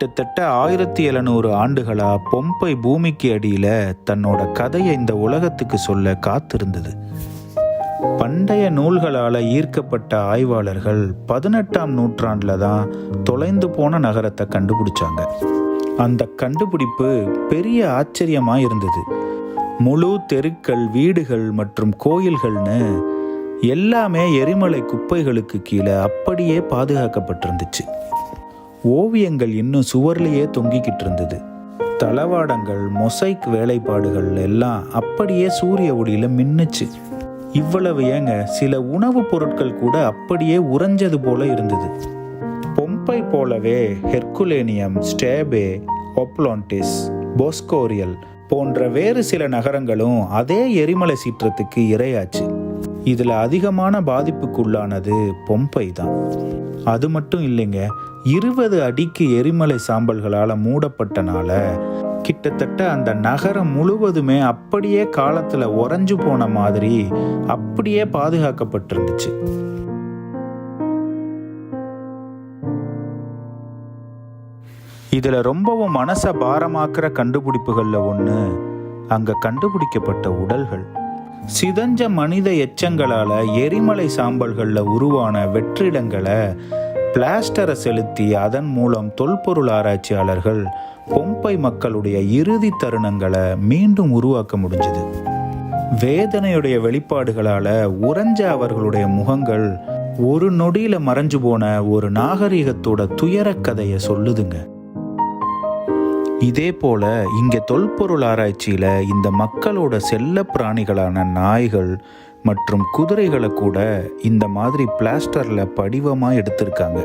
கிட்டத்தட்ட ஆயிரத்தி எழுநூறு ஆண்டுகளா பொம்பை பூமிக்கு அடியில தன்னோட கதையை இந்த உலகத்துக்கு சொல்ல காத்திருந்தது. பண்டைய நூல்களால ஈர்க்கப்பட்ட ஆய்வாளர்கள் பதினெட்டாம் நூற்றாண்டுல தான் தொலைந்து போன நகரத்தை கண்டுபிடிச்சாங்க. அந்த கண்டுபிடிப்பு பெரிய ஆச்சரியமா இருந்தது. முழு தெருக்கள் வீடுகள் மற்றும் கோயில்கள்னு எல்லாமே எரிமலை குப்பைகளுக்கு கீழே அப்படியே பாதுகாக்கப்பட்டிருந்துச்சு. ஓவியங்கள் இன்னும் சுவர்லேயே தொங்கிக்கிட்டு இருந்தது. தளவாடங்கள் மொசைக் வேலைப்பாடுகள் எல்லாம் அப்படியே சூரிய ஒளியில் மின்னுச்சு. இவ்வளவு ஏங்க சில உணவுப் பொருட்கள் கூட அப்படியே உறைஞ்சது போல இருந்தது. பொம்பை போலவே ஹெர்குலேனியம் ஸ்டேபே ஒப்லாண்டிஸ் போஸ்கோரியல் போன்ற வேறு சில நகரங்களும் அதே எரிமலை சீற்றத்துக்கு இரையாச்சு. இதில் அதிகமான பாதிப்புக்குள்ளானது பொம்பை தான் அது மட்டும் இல்லைங்க இருபது அடிக்கு எரிமலை சாம்பல்களால் மூடப்பட்டனால கிட்டத்தட்ட அந்த நகரம் முழுவதுமே அப்படியே காலத்தில் உறைஞ்சு போன மாதிரி அப்படியே பாதுகாக்கப்பட்டிருந்துச்சு. இதில் ரொம்பவும் மனசை பாரமாக்குற கண்டுபிடிப்புகளில் ஒன்று அங்கே கண்டுபிடிக்கப்பட்ட உடல்கள். சிதஞ்ச மனித எச்சங்களால எரிமலை சாம்பல்களில் உருவான வெற்றிடங்களை பிளாஸ்டரை செலுத்தி அதன் மூலம் தொல்பொருள் ஆராய்ச்சியாளர்கள் பொம்பை மக்களுடைய இறுதி தருணங்களை மீண்டும் உருவாக்க முடிஞ்சது. வேதனையுடைய வெளிப்பாடுகளால உறைஞ்ச அவர்களுடைய முகங்கள் ஒரு நொடியில மறைஞ்சு போன ஒரு நாகரிகத்தோட துயரக் கதையை சொல்லுதுங்க. இதே போல இங்கே தொல்பொருள் ஆராய்ச்சியில் இந்த மக்களோட செல்ல பிராணிகளான நாய்கள் மற்றும் குதிரைகளை கூட இந்த மாதிரி பிளாஸ்டரில் படிவமாக எடுத்திருக்காங்க.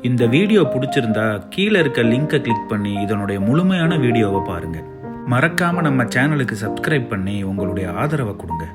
இந்த வீடியோ பிடிச்சிருந்தா கீழே இருக்க லிங்கை கிளிக் பண்ணி இதனுடைய முழுமையான வீடியோவை பாருங்கள் மறக்காமல் நம்ம சேனலுக்கு சப்ஸ்கிரைப் பண்ணி உங்களுடைய ஆதரவை கொடுங்க.